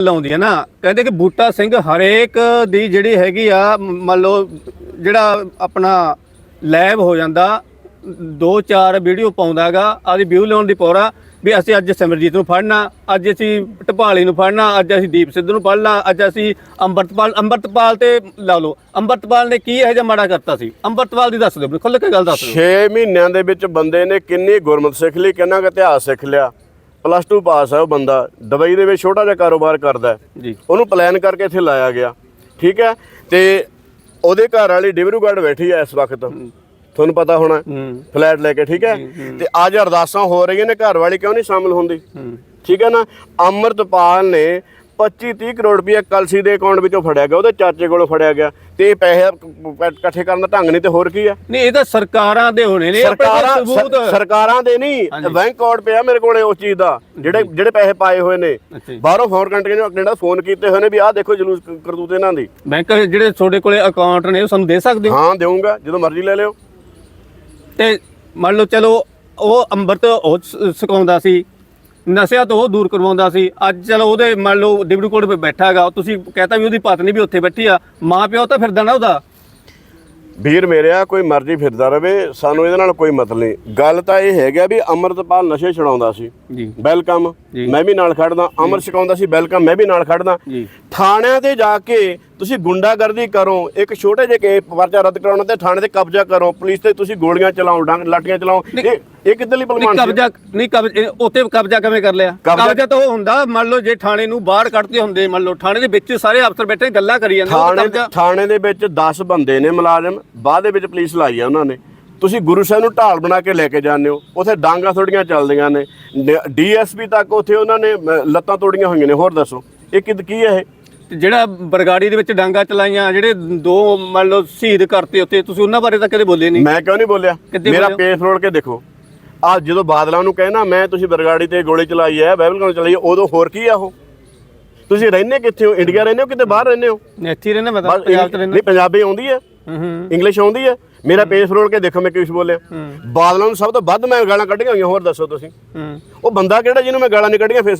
ਲਾਉਂਦੀ ਹੈ ਨਾ, ਕਹਿੰਦੇ ਕਿ ਬੂਟਾ ਸਿੰਘ ਹਰੇਕ ਦੀ ਜਿਹੜੀ ਹੈਗੀ ਆ ਮੰਨ ਲਓ ਜਿਹੜਾ ਆਪਣਾ ਲੈਬ ਹੋ ਜਾਂਦਾ, ਦੋ ਚਾਰ ਵੀਡੀਓ ਪਾਉਂਦਾ ਆਦੀ ਵਿਊ ਲਾਉਣ ਦੀ ਪੌਰਾ ਵੀ ਅਸੀਂ ਅੱਜ ਸਿਮਰਜੀਤ ਨੂੰ ਫੜਨਾ, ਅੱਜ ਅਸੀਂ ਟਪਾਲੀ ਨੂੰ ਫੜਨਾ, ਅੱਜ ਅਸੀਂ ਦੀਪ ਸਿੱਧੂ ਨੂੰ ਫੜਨਾ, ਅੱਜ ਅਸੀਂ ਅੰਮ੍ਰਿਤਪਾਲ ਅੰਮ੍ਰਿਤਪਾਲ ਤੇ ਲਾ ਲਓ ਅੰਮ੍ਰਿਤਪਾਲ ਨੇ ਕੀ ਇਹੋ ਜਿਹਾ ਮਾੜਾ ਕਰਤਾ ਸੀ? ਅੰਮ੍ਰਿਤਪਾਲ ਦੀ ਦੱਸ ਦਿਓ ਖੁੱਲ੍ਹ ਕੇ ਗੱਲ ਦੱਸ ਦਿਓ। 6 ਮਹੀਨਿਆਂ ਦੇ ਵਿੱਚ ਬੰਦੇ ਨੇ ਕਿੰਨੀ ਗੁਰਮਤ ਸਿੱਖ ਲਈ, ਕਿੰਨਾ ਇਤਿਹਾਸ ਸਿੱਖ ਲਿਆ। ਪਲੱਸ 2 ਪਾਸ ਹੈ ਉਹ ਬੰਦਾ। ਦੁਬਈ ਦੇ ਵਿੱਚ ਛੋਟਾ ਜਿਹਾ ਕਾਰੋਬਾਰ ਕਰਦਾ। ਜੀ। ਉਹਨੂੰ ਪਲਾਨ ਕਰਕੇ ਇੱਥੇ ਲਾਇਆ ਗਿਆ। ਠੀਕ ਹੈ? ਤੇ ਉਹਦੇ ਘਰ ਵਾਲੀ ਡਿਬਰੂਗੜ੍ਹ ਬੈਠੀ ਹੈ ਇਸ ਵਕਤ। ਤੁਹਾਨੂੰ ਪਤਾ ਹੋਣਾ। ਫਲੈਟ ਲੈ ਕੇ ਠੀਕ ਹੈ? ਤੇ ਅੱਜ ਅਰਦਾਸਾਂ ਹੋ ਰਹੀਆਂ ਨੇ ਘਰ ਵਾਲੀ ਕਿਉਂ ਨਹੀਂ ਸ਼ਾਮਲ ਹੁੰਦੀ? ਠੀਕ ਹੈ ਨਾ? ਅਮਰਤਪਾਲ ਨੇ 25 30 ਕਰੋੜ ਰੁਪਏ ਕਲਸੀ ਦੇ ਅਕਾਊਂਟ ਵਿੱਚੋਂ ਫੜਿਆ ਗਿਆ ਉਹਦੇ ਚਾਚੇ ਕੋਲੋਂ ਫੜਿਆ ਗਿਆ ਤੇ ਇਹ ਪੈਸੇ ਇਕੱਠੇ ਕਰਨ ਦਾ ਢੰਗ ਨਹੀਂ ਤੇ ਹੋਰ ਕੀ ਆ? ਨਹੀਂ ਇਹ ਤਾਂ ਸਰਕਾਰਾਂ ਦੇ ਹੋਣੇ ਨੇ ਸਰਕਾਰਾਂ ਸਰਕਾਰਾਂ ਦੇ ਨਹੀਂ ਬੈਂਕ ਅਕਾਊਂਟ ਪਿਆ ਮੇਰੇ ਕੋਲੇ ਉਸ ਚੀਜ਼ ਦਾ ਜਿਹੜੇ ਜਿਹੜੇ ਪੈਸੇ ਪਾਏ ਹੋਏ ਨੇ। ਬਾਹਰੋਂ ਫੋਰ ਕੰਟਰੀ ਨੇ ਕੈਨੇਡਾ ਫੋਨ ਕੀਤੇ ਹੋਏ ਨੇ ਵੀ ਆਹ ਦੇਖੋ ਜਲੂਸ ਕ- ਕਰਤੂਤ ਇਹਨਾਂ ਦੀ। ਬੈਂਕ ਜਿਹੜੇ ਤੁਹਾਡੇ ਕੋਲੇ ਅਕਾਊਂਟ ਨੇ ਉਹ ਸਾਨੂੰ ਦੇ ਸਕਦੇ ਹੋ? ਹਾਂ ਦੇਵਾਂਗਾ ਜਦੋਂ ਮਰਜ਼ੀ ਲੈ ਲਿਓ। ਤੇ ਮੰਨ ਲਓ ਚਲੋ ਉਹ ਅੰਮ੍ਰਿਤ ਉਹ ਸ- ਸਿਖਾਉਂਦਾ ਸੀ ਨਸ਼ਿਆਂ ਤੋਂ ਉਹ ਦੂਰ ਕਰਵਾਉਂਦਾ ਸੀ। ਅੱਜ ਚਲੋ ਉਹਦੇ ਮੰਨ ਲਓ ਡਿਬੜੂਕੋਟ 'ਤੇ ਬੈਠਾ ਹੈਗਾ ਤੁਸੀਂ ਕਹਤਾ ਵੀ ਉਹਦੀ ਪਤਨੀ ਵੀ ਉੱਥੇ ਬੈਠੀ ਆ ਮਾਂ ਪਿਓ ਤਾਂ ਫਿਰਦਾ ਨਾ ਉਹਦਾ। ਵੀਰ ਮੇਰਿਆ ਕੋਈ ਮਰਜ਼ੀ ਫਿਰਦਾ ਰਵੇ ਸਾਨੂੰ ਇਹਦੇ ਨਾਲ ਕੋਈ ਮਤਲਬ ਨਹੀਂ। ਗੱਲ ਤਾਂ ਇਹ ਹੈਗਾ ਵੀ ਅਮਰਤਪਾਲ ਨਸ਼ੇ ਛਡਾਉਂਦਾ ਸੀ। ਜੀ। ਵੈਲਕਮ। ਮੈਂ ਵੀ ਨਾਲ ਖੜਦਾ ਅਮਰ ਸਿਕਾਉਂਦਾ ਸੀ ਵੈਲਕਮ ਮੈਂ ਵੀ ਨਾਲ ਖੜਦਾ। ਥਾਣਿਆਂ ਤੇ ਜਾ ਕੇ ਤੁਸੀਂ ਗੁੰਡਾਗਰਦੀ ਕਰੋ ਇੱਕ ਛੋਟੇ ਜਿਹੇ ਕੇ ਪਰਚਾ ਰੱਦ ਕਰਾਉਣਾ ਤੇ ਥਾਣੇ ਤੇ ਕਬਜ਼ਾ ਕਰੋ ਪੁਲਿਸ ਤੇ ਤੁਸੀਂ ਗੋਲੀਆਂ ਚਲਾਓ ਡੰਗ ਲਾਠੀਆਂ ਚਲਾਓ। ਇਹ ਇਹ ਕਿੱਧਰਲੀ ਨਹੀਂ ਕਬਜ਼ਾ ਨਹੀਂ ਕਬਜ਼ਾ ਉੱਤੇ ਕਬਜ਼ਾ ਕਿਵੇਂ ਕਰ ਲਿਆ? ਕਬਜ਼ਾ- ਕਬਜ਼ਾ ਤਾਂ ਉਹ ਹੁੰਦਾ ਮੰਨ ਲਓ ਜੇ ਥਾਣੇ ਨੂੰ ਬਾਹਰ ਕੱਢਦੇ ਹੁੰਦੇ ਮੰਨ ਲਓ ਥਾਣੇ ਦੇ ਵਿੱਚ ਸਾਰੇ ਅਫਸਰ ਬੈਠੇ ਗੱਲਾਂ ਕਰੀ ਜਾਂਦੇ ਉਹ ਥਾਣੇ ਕਬਜ਼ਾ ਥਾਣੇ ਦੇ ਵਿੱਚ 10 ਬੰਦੇ ਨੇ ਮੁਲਾਜ਼ਮ ਬਾਅਦ ਦੇ ਵਿੱਚ ਪੁਲਿਸ ਲਾਈ ਆ ਉਹਨਾਂ ਨੇ। ਤੁਸੀਂ ਗੁਰੂ ਸਾਹਿਬ ਨੂੰ ਢਾਲ ਬਣਾ ਕੇ ਲੈ ਕੇ ਜਾਂਦੇ ਹੋ ਉਥੇ ਡਾਂਗਾ ਥੋੜੀਆਂ ਚੱਲਦੀਆਂ ਨੇ। ਡੀਐਸਪੀ ਤੱਕ ਉਥੇ ਉਹਨਾਂ ਨੇ ਅਮ, ਲੱਤਾਂ ਤੋੜੀਆਂ ਹੋਈਆਂ ਨੇ ਹੋਰ ਦੱਸੋ ਇਹ ਕਿਦ ਕੀ ਹੈ ਇਹ? ਤੇ ਜਿਹੜਾ ਬਰਗਾੜੀ ਦੇ ਵਿੱਚ ਡਾਂਗਾ ਚਲਾਈਆਂ ਜਿਹੜੇ ਦੋ ਮੰਨ ਲਓ ਸ਼ਹੀਦ ਕਰਤੇ ਉੱਤੇ ਤੁਸੀਂ ਉਹਨਾਂ ਬਾਰੇ ਤਾਂ ਕਦੇ ਬੋਲੇ ਨਹੀਂ ਮੈਂ ਕਿਉਂ ਨਹੀਂ ਬੋਲਿਆ? ਕਿੱਦੇ ਮੇਰਾ ਬੋਲਿਆ? ਪੇਜ ਕੇ ਦੇਖੋ। ਆ ਜਦੋਂ ਬਾਦਲਾਂ ਨੂੰ ਕਹਿਣਾ ਮੈਂ ਤੁਸੀਂ ਬਰਗਾੜੀ ਤੇ ਗੋਲੀ ਚਲਾਈ ਹੈ ਬਾਈਬਲ ਕੋਲ ਚਲਾਈ ਹੈ ਉਦੋਂ ਹੋਰ ਕੀ ਆ ਉਹ? ਤੁਸੀਂ ਰਹਿੰਦੇ ਕਿੱਥੇ ਹੋ? ਇੰਡੀਆ ਰਹਿੰਦੇ ਹੋ ਕਿਤੇ ਬਾਹਰ ਰਹਿੰਦੇ ਹੋ? ਇੱਥੇ ਰਹਿਣਾ ਮੈਂ ਤਾਂ ਬਸ ਪੰਜਾਬ 'ਚ ਰਹਿਣਾ ਨਹੀਂ ਪੰਜਾਬੀ ਆਉਂਦੀ ਹੈ। ਹੂੰ ਹੂੰ। ਇੰਗਲਿਸ਼ ਆਉਂਦੀ ਹੈ। ਮੇਰਾ ਪੇਜ ਫਰੋੜ ਕੇ ਦੇਖੋ ਮੈਂ ਕਿਸ ਬੋਲਿਆ। ਬਾਦਲਾਂ ਨੂੰ ਸਭ ਤੋਂ ਵੱਧ ਮੈਂ ਗਾਲਾਂ ਕੱਢੀਆਂ ਹੋਈਆਂ ਹੋਰ ਦੱਸੋ ਤੁਸੀਂ। ਹੂੰ। ਉਹ ਬੰਦਾ ਕਿਹੜਾ ਜਿਹਨੂੰ ਮੈਂ ਗਾਲਾਂ ਨਹੀਂ ਕੱਢੀਆਂ ਫੇਸ